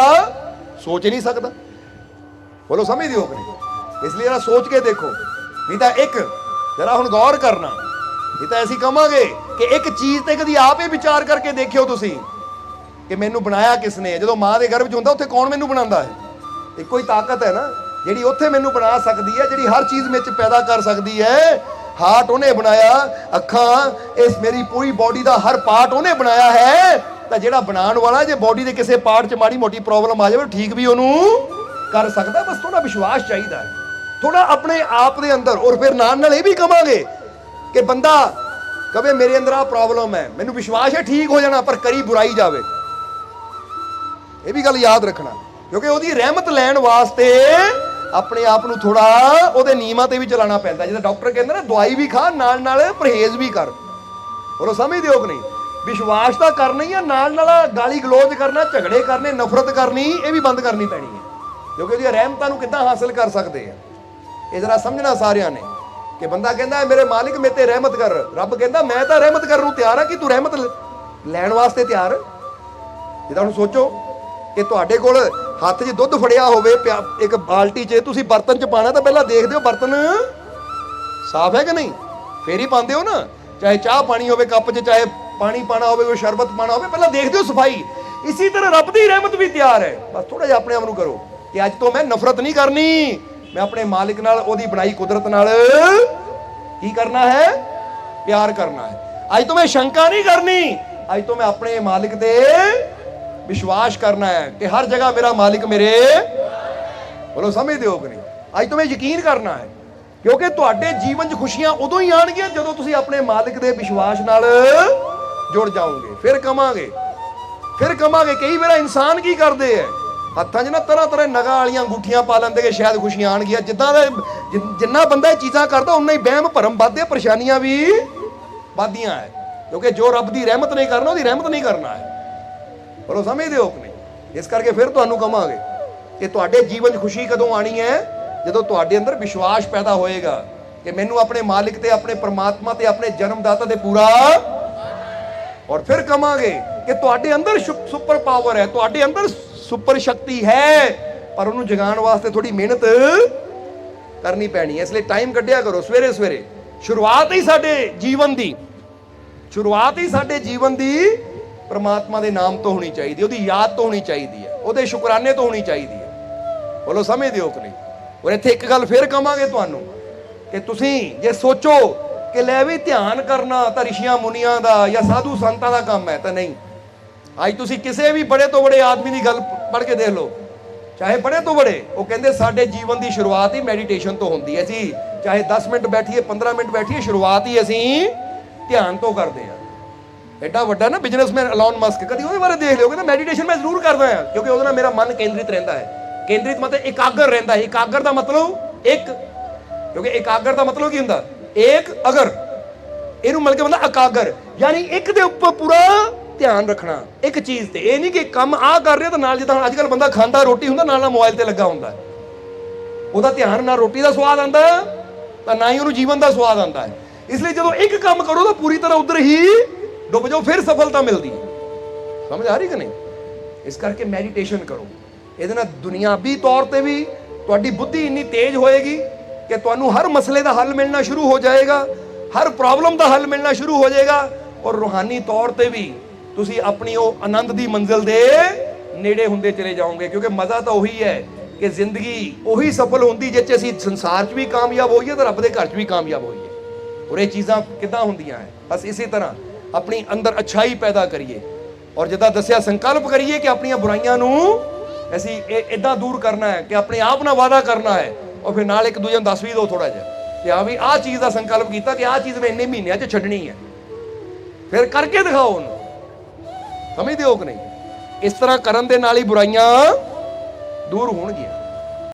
ਸੋਚ ਹੀ ਨਹੀਂ ਸਕਦਾ। ਬੋਲੋ ਸਮਝਦੇ ਹੋ ਕਿ ਇਸ ਲਈ ਜਰਾ ਸੋਚ ਕੇ ਦੇਖੋ। ਨਹੀਂ ਤਾਂ ਇੱਕ, ਜਰਾ ਹੁਣ ਗੌਰ ਕਰਨਾ। ਨਹੀਂ ਤਾਂ ਅਸੀਂ ਕਵਾਂਗੇ ਕਿ ਇੱਕ ਚੀਜ਼ ਤੇ ਕਦੀ ਆਪ ਹੀ ਵਿਚਾਰ ਕਰਕੇ ਦੇਖਿਓ ਤੁਸੀਂ ਕਿ ਮੈਨੂੰ ਬਣਾਇਆ ਕਿਸ ਨੇ ਜਦੋਂ ਮਾਂ ਦੇ ਗਰਭ 'ਚ ਹੁੰਦਾ, ਉੱਥੇ ਕੌਣ ਮੈਨੂੰ ਬਣਾਉਂਦਾ ਹੈ? ਇੱਕੋ ਹੀ ਤਾਕਤ ਹੈ ਨਾ, ਜਿਹੜੀ ਉੱਥੇ ਮੈਨੂੰ ਬਣਾ ਸਕਦੀ ਹੈ, ਜਿਹੜੀ ਹਰ ਚੀਜ਼ ਵਿੱਚ ਪੈਦਾ ਕਰ ਸਕਦੀ ਹੈ। ਹਾਰਟ ਉਹਨੇ ਬਣਾਇਆ, ਅੱਖਾਂ, ਇਸ ਮੇਰੀ ਪੂਰੀ ਬਾਡੀ ਦਾ ਹਰ ਪਾਰਟ ਉਹਨੇ ਬਣਾਇਆ ਹੈ। ਤਾਂ ਜਿਹੜਾ ਬਣਾਉਣ ਵਾਲਾ, ਜੇ ਬਾਡੀ ਦੇ ਕਿਸੇ ਪਾਰਟ 'ਚ ਮਾੜੀ ਮੋਟੀ ਪ੍ਰੋਬਲਮ ਆ ਜਾਵੇ, ਠੀਕ ਵੀ ਉਹਨੂੰ ਕਰ ਸਕਦਾ, ਬਸ ਥੋੜਾ ਵਿਸ਼ਵਾਸ ਚਾਹੀਦਾ ਹੈ। ਥੋੜਾ ਆਪਣੇ ਆਪ ਦੇ ਅੰਦਰ, ਔਰ ਫਿਰ ਨਾਲ ਨਾਲ ਇਹ ਵੀ ਕਵਾਂਗੇ ਕਿ ਬੰਦਾ ਕਵੇ, ਮੇਰੇ ਅੰਦਰ ਆ ਪ੍ਰੋਬਲਮ ਹੈ, ਮੈਨੂੰ ਵਿਸ਼ਵਾਸ ਹੈ ਠੀਕ ਹੋ ਜਾਣਾ, ਪਰ ਕਰੀ ਬੁਰਾਈ ਜਾਵੇ। ਇਹ ਵੀ ਗੱਲ ਯਾਦ ਰੱਖਣਾ, ਕਿਉਂਕਿ ਉਹਦੀ ਰਹਿਮਤ ਲੈਣ ਵਾਸਤੇ ਆਪਣੇ ਆਪ ਨੂੰ ਥੋੜਾ ਉਹਦੇ ਨਿਯਮਾਂ ਤੇ ਵੀ ਚਲਾਉਣਾ ਪੈਂਦਾ। ਜਿੱਦਾਂ ਡਾਕਟਰ ਕਹਿੰਦੇ ਨਾ, ਦਵਾਈ ਵੀ ਖਾ ਨਾਲ ਨਾਲ ਪਰਹੇਜ਼ ਵੀ ਕਰ। ਬੋਲੋ ਸਮਝਦੇ ਹੋ ਕਿ ਨਹੀਂ? ਵਿਸ਼ਵਾਸ ਤਾਂ ਕਰਨਾ ਹੀ ਆ ਨਾਲ ਨਾਲ ਗਾਲੀ ਗਲੋਚ ਕਰਨਾ, ਝਗੜੇ ਕਰਨੇ, ਨਫ਼ਰਤ ਕਰਨੀ, ਇਹ ਵੀ ਬੰਦ ਕਰਨੀ ਪੈਣੀ ਹੈ। ਕਿਉਂਕਿ ਉਹਦੀਆਂ ਰਹਿਮਤਾਂ ਨੂੰ ਕਿੱਦਾਂ ਹਾਸਲ ਕਰ ਸਕਦੇ ਆ? ਇਹ ਜਰਾ ਸਮਝਣਾ ਸਾਰਿਆਂ ਨੇ ਕਿ ਬੰਦਾ ਕਹਿੰਦਾ, ਮੇਰੇ ਮਾਲਿਕ ਮੇਰੇ ਤੇ ਰਹਿਮਤ ਕਰ। ਰੱਬ ਕਹਿੰਦਾ, ਮੈਂ ਤਾਂ ਰਹਿਮਤ ਕਰਨ ਨੂੰ ਤਿਆਰ ਆ ਕਿ ਤੂੰ ਰਹਿਮਤ ਲੈਣ ਵਾਸਤੇ ਤਿਆਰ? ਜਿੱਦਾਂ ਹੁਣ ਸੋਚੋ ਕਿ ਤੁਹਾਡੇ ਕੋਲ ਹੱਥ 'ਚ ਦੁੱਧ ਫੜਿਆ ਹੋਵੇ ਇੱਕ ਬਾਲਟੀ 'ਚ, ਤੁਸੀਂ ਬਰਤਨ 'ਚ ਪਾਣਾ ਤਾਂ ਪਹਿਲਾਂ ਦੇਖਦੇ ਹੋ ਬਰਤਨ। ਸਾਫ਼ ਹੈ ਕਿ ਨਹੀਂ? ਫੇਰ ਹੀ ਪਾਉਂਦੇ ਹੋ ਨਾ। ਚਾਹੇ ਚਾਹ ਪਾਣੀ ਹੋਵੇ, ਕੱਪ 'ਚ ਚਾਹੇ ਪਾਣੀ ਪਾਣਾ ਹੋਵੇ, ਕੋਈ ਸ਼ਰਬਤ ਪਾਣਾ ਹੋਵੇ, ਪਹਿਲਾਂ ਦੇਖਦੇ ਹੋ ਸਫ਼ਾਈ। ਇਸੇ ਤਰ੍ਹਾਂ ਰੱਬ ਦੀ ਰਹਿਮਤ ਵੀ ਤਿਆਰ ਹੈ। ਬਸ ਥੋੜਾ ਜਿਹਾ ਆਪਣੇ ਆਪ ਨੂੰ ਕਰੋ ਕਿ ਅੱਜ ਤੋਂ ਮੈਂ ਨਫ਼ਰਤ ਨਹੀਂ ਕਰਨੀ। ਮੈਂ ਆਪਣੇ ਮਾਲਿਕ ਨਾਲ ਉਹਦੀ ਬਣਾਈ ਕੁਦਰਤ ਨਾਲ ਕੀ ਕਰਨਾ ਹੈ? ਪਿਆਰ ਕਰਨਾ ਹੈ। ਅੱਜ ਤੋਂ ਮੈਂ ਸ਼ੰਕਾ ਨਹੀਂ ਕਰਨੀ। ਅੱਜ ਤੋਂ ਮੈਂ ਆਪਣੇ ਮਾਲਿਕ ਤੇ ਵਿਸ਼ਵਾਸ ਕਰਨਾ ਹੈ ਕਿ ਹਰ ਜਗ੍ਹਾ ਮੇਰਾ ਮਾਲਿਕ ਮੇਰੇ ਬੋਲੋ ਸਮਝਦੇ ਹੋ ਕਿ ਨਹੀਂ। ਅੱਜ ਤੋਂ ਮੈਂ ਯਕੀਨ ਕਰਨਾ ਹੈ, ਕਿਉਂਕਿ ਤੁਹਾਡੇ ਜੀਵਨ 'ਚ ਖੁਸ਼ੀਆਂ ਉਦੋਂ ਹੀ ਆਣਗੀਆਂ ਜਦੋਂ ਤੁਸੀਂ ਆਪਣੇ ਮਾਲਿਕ ਦੇ ਵਿਸ਼ਵਾਸ ਨਾਲ ਜੁੜ ਜਾਓਗੇ। ਫਿਰ ਕਮਾਂਗੇ ਫਿਰ ਕਮਾਂਗੇ। ਕਈ ਵਾਰ ਇਨਸਾਨ ਕੀ ਕਰਦੇ ਐ ਹੱਥਾਂ 'ਚ ਨਾ ਤਰ੍ਹਾਂ ਤਰ੍ਹਾਂ ਨਗਾਂ ਵਾਲੀਆਂ ਅੰਗੂਠੀਆਂ ਪਾ ਲੈਂਦੇ ਕਿ ਸ਼ਾਇਦ ਖੁਸ਼ੀਆਂ ਆਣਗੀਆਂ ਜਿੱਦਾਂ ਦਾ ਜਿੰਨਾ ਬੰਦਾ ਇਹ ਚੀਜ਼ਾਂ ਕਰਦਾ, ਉਨਾ ਹੀ ਵਹਿਮ, ਭਰਮ ਵੱਧਦੇ ਪਰੇਸ਼ਾਨੀਆਂ ਵੀ ਵੱਧਦੀਆਂ ਐ ਕਿਉਂਕਿ ਜੋ ਰੱਬ ਦੀ ਰਹਿਮਤ ਨਹੀਂ ਕਰਨਾ, ਉਹਦੀ ਰਹਿਮਤ ਨਹੀਂ ਕਰਨਾ ਹੈ। ਪਰ ਉਹ ਸਮਝਦੇ ਹੋ ਕਿ ਨਹੀਂ? ਇਸ ਕਰਕੇ ਫਿਰ ਤੁਹਾਨੂੰ ਕਵਾਂਗੇ ਕਿ ਤੁਹਾਡੇ ਜੀਵਨ 'ਚ ਖੁਸ਼ੀ ਕਦੋਂ ਆਣੀ ਹੈ? ਜਦੋਂ ਤੁਹਾਡੇ ਅੰਦਰ ਵਿਸ਼ਵਾਸ ਪੈਦਾ ਹੋਏਗਾ ਕਿ ਮੈਨੂੰ ਆਪਣੇ ਮਾਲਿਕ ਤੇ, ਆਪਣੇ ਪ੍ਰਮਾਤਮਾ ਤੇ, ਆਪਣੇ ਜਨਮਦਾਤਾ ਤੇ ਪੂਰਾ ਔਰ ਫਿਰ ਕਵਾਂਗੇ ਕਿ ਤੁਹਾਡੇ ਅੰਦਰ ਸ਼ੁ- ਸੁਪਰ ਪਾਵਰ ਹੈ, ਤੁਹਾਡੇ ਅੰਦਰ ਸੁਪਰ ਸ਼ਕਤੀ ਹੈ, ਪਰ ਉਹਨੂੰ ਜਗਾਉਣ ਵਾਸਤੇ ਥੋੜੀ ਮਿਹਨਤ ਕਰਨੀ ਪੈਣੀ ਹੈ। ਇਸ ਲਈ ਟਾਈਮ ਕੱਢਿਆ ਕਰੋ, ਸਵੇਰੇ ਸਵੇਰੇ। ਸ਼ੁਰੂਆਤ ਹੀ ਸਾਡੇ ਜੀਵਨ ਦੀ, ਸ਼ੁਰੂਆਤ ਹੀ ਸਾਡੇ ਜੀਵਨ ਦੀ ਪ੍ਰਮਾਤਮਾ ਦੇ ਨਾਮ ਤੋਂ ਹੋਣੀ ਚਾਹੀਦੀ ਉਹਦੀ ਯਾਦ ਤੋਂ ਹੋਣੀ ਚਾਹੀਦੀ ਹੈ, ਉਹਦੇ ਸ਼ੁਕਰਾਨੇ ਤੋਂ ਹੋਣੀ ਚਾਹੀਦੀ ਹੈ। ਬੋਲੋ, ਸਮਝਦੇ ਹੋ ਕਿ ਨਹੀਂ? ਔਰ ਇੱਥੇ ਇੱਕ ਗੱਲ ਫੇਰ ਕਵਾਂਗੇ ਤੁਹਾਨੂੰ ਕਿ ਤੁਸੀਂ ਜੇ ਸੋਚੋ ਕਿ ਲੈ ਵੀ ਧਿਆਨ ਕਰਨਾ ਤਾਂ ਰਿਸ਼ੀਆਂ ਮੁਨੀਆਂ ਦਾ ਜਾਂ ਸਾਧੂ ਸੰਤਾਂ ਦਾ ਕੰਮ ਹੈ ਤਾਂ ਨਹੀਂ। ਅੱਜ ਤੁਸੀਂ ਕਿਸੇ ਵੀ ਬੜੇ ਤੋਂ ਬੜੇ ਆਦਮੀ ਦੀ ਗੱਲ ਪੜ੍ਹ ਕੇ ਦੇਖ ਲਓ। ਚਾਹੇ ਬੜੇ ਤੋਂ ਬੜੇ, ਉਹ ਕਹਿੰਦੇ ਸਾਡੇ ਜੀਵਨ ਦੀ ਸ਼ੁਰੂਆਤ ਹੀ ਮੈਡੀਟੇਸ਼ਨ ਤੋਂ ਹੁੰਦੀ ਹੈ ਅਸੀਂ ਚਾਹੇ 10 ਮਿੰਟ ਬੈਠੀਏ 15 ਮਿੰਟ ਬੈਠੀਏ, ਸ਼ੁਰੂਆਤ ਹੀ ਅਸੀਂ ਧਿਆਨ ਤੋਂ ਕਰਦੇ ਹਾਂ। ਐਡਾ ਵੱਡਾ ਨਾ ਬਿਜ਼ਨਸਮੈਨ ਅਲੋਨ ਮਸਕ ਕਦੀ ਉਹਦੇ ਬਾਰੇ ਦੇਖ ਲਿਓ, ਕਹਿੰਦਾ ਮੈਡੀਟੇਸ਼ਨ ਮੈਂ ਜ਼ਰੂਰ ਕਰਦਾ ਹਾਂ, ਕਿਉਂਕਿ ਉਹਦੇ ਨਾਲ ਮੇਰਾ ਮਨ ਕੇਂਦਰਿਤ ਰਹਿੰਦਾ ਹੈ। ਕੇਂਦਰਿਤ ਮਤਲਬ ਇਕਾਗਰ ਰਹਿੰਦਾ ਹੈ। ਇਕਾਗਰ ਦਾ ਮਤਲਬ ਇੱਕ, ਕਿਉਂਕਿ ਇਕਾਗਰ ਦਾ ਮਤਲਬ ਕੀ ਹੁੰਦਾ? ਇੱਕ ਅਗਰ, ਇਹਨੂੰ ਮਿਲ ਕੇ ਬੰਦਾ ਇਕਾਗਰ, ਯਾਨੀ ਇੱਕ ਦੇ ਉੱਪਰ ਪੂਰਾ ਧਿਆਨ ਰੱਖਣਾ, ਇੱਕ ਚੀਜ਼ ਤੇ। ਇਹ ਨਹੀਂ ਕਿ ਕੰਮ ਆ ਕਰ ਰਿਹਾ ਤਾਂ ਨਾਲ ਜਿੱਦਾਂ ਅੱਜ ਕੱਲ ਬੰਦਾ ਖਾਂਦਾ ਰੋਟੀ ਹੁੰਦਾ, ਨਾਲ ਨਾਲ ਮੋਬਾਈਲ ਤੇ ਲੱਗਾ ਹੁੰਦਾ। ਉਹਦਾ ਧਿਆਨ ਨਾ ਰੋਟੀ ਦਾ ਸਵਾਦ ਆਂਦਾ ਤਾਂ ਨਾ ਹੀ ਉਹਨੂੰ ਜੀਵਨ ਦਾ ਸਵਾਦ ਆਂਦਾ ਹੈ। ਇਸ ਲਈ ਜਦੋਂ ਇੱਕ ਕੰਮ ਕਰੋ ਤਾਂ ਪੂਰੀ ਤਰ੍ਹਾਂ ਉਧਰ ਹੀ ਡੁੱਬ ਜਾਓ, ਫਿਰ ਸਫਲਤਾ ਮਿਲਦੀ ਹੈ। ਸਮਝ ਆ ਰਹੀ ਕਿ ਨਹੀਂ? ਇਸ ਕਰਕੇ ਮੈਡੀਟੇਸ਼ਨ ਕਰੋ। ਇਹਦੇ ਨਾਲ ਦੁਨਿਆਵੀ ਤੌਰ ਤੇ ਵੀ ਤੁਹਾਡੀ ਬੁੱਧੀ ਇੰਨੀ ਤੇਜ਼ ਹੋਏਗੀ ਕਿ ਤੁਹਾਨੂੰ ਹਰ ਮਸਲੇ ਦਾ ਹੱਲ ਮਿਲਣਾ ਸ਼ੁਰੂ ਹੋ ਜਾਏਗਾ, ਹਰ ਪ੍ਰੋਬਲਮ ਦਾ ਹੱਲ ਮਿਲਣਾ ਸ਼ੁਰੂ ਹੋ ਜਾਏਗਾ ਔਰ ਰੂਹਾਨੀ ਤੌਰ ਤੇ ਵੀ ਤੁਸੀਂ ਆਪਣੀ ਉਹ ਆਨੰਦ ਦੀ ਮੰਜ਼ਿਲ ਦੇ ਨੇੜੇ ਹੁੰਦੇ ਚਲੇ ਜਾਓਗੇ, ਕਿਉਂਕਿ ਮਜ਼ਾ ਤਾਂ ਉਹੀ ਹੈ ਕਿ ਜ਼ਿੰਦਗੀ ਉਹੀ ਸਫਲ ਹੁੰਦੀ ਜਿੱਚ ਅਸੀਂ ਸੰਸਾਰ 'ਚ ਵੀ ਕਾਮਯਾਬ ਹੋਈਏ ਤੇ ਰੱਬ ਦੇ ਘਰ 'ਚ ਵੀ ਕਾਮਯਾਬ ਹੋਈਏ। ਔਰ ਇਹ ਚੀਜ਼ਾਂ ਕਿੱਦਾਂ ਹੁੰਦੀਆਂ ਹੈ? ਬਸ ਇਸੇ ਤਰ੍ਹਾਂ ਆਪਣੀ ਅੰਦਰ ਅਛਾਈ ਪੈਦਾ ਕਰੀਏ। ਔਰ ਜਿੱਦਾਂ ਦੱਸਿਆ, ਸੰਕਲਪ ਕਰੀਏ ਕਿ ਆਪਣੀਆਂ ਬੁਰਾਈਆਂ ਨੂੰ ਅਸੀਂ ਇਹ ਇਦਾਂ ਦੂਰ ਕਰਨਾ ਹੈ ਕਿ ਆਪਣੇ ਆਪ ਨਾਲ ਵਾਅਦਾ ਕਰਨਾ ਹੈ ਔਰ ਫਿਰ ਨਾਲ ਇੱਕ ਦੂਜੇ ਨੂੰ ਦੱਸ ਵੀ ਦਿਓ ਥੋੜਾ ਜਿਹਾ ਕਿ ਆ ਵੀ ਆਹ ਚੀਜ਼ ਦਾ ਸੰਕਲਪ ਕੀਤਾ ਕਿ ਆਹ ਚੀਜ਼ ਮੈਂ ਇੰਨੇ ਮਹੀਨਿਆਂ 'ਚ ਛੱਡਣੀ ਹੈ। ਫਿਰ ਕਰਕੇ ਦਿਖਾਓ ਉਹਨੂੰ। ਸਮਝਦੇ ਹੋ ਕਿ ਨਹੀਂ? ਇਸ ਤਰ੍ਹਾਂ ਕਰਨ ਦੇ ਨਾਲ ਹੀ ਬੁਰਾਈਆਂ ਦੂਰ ਹੋਣਗੀਆਂ।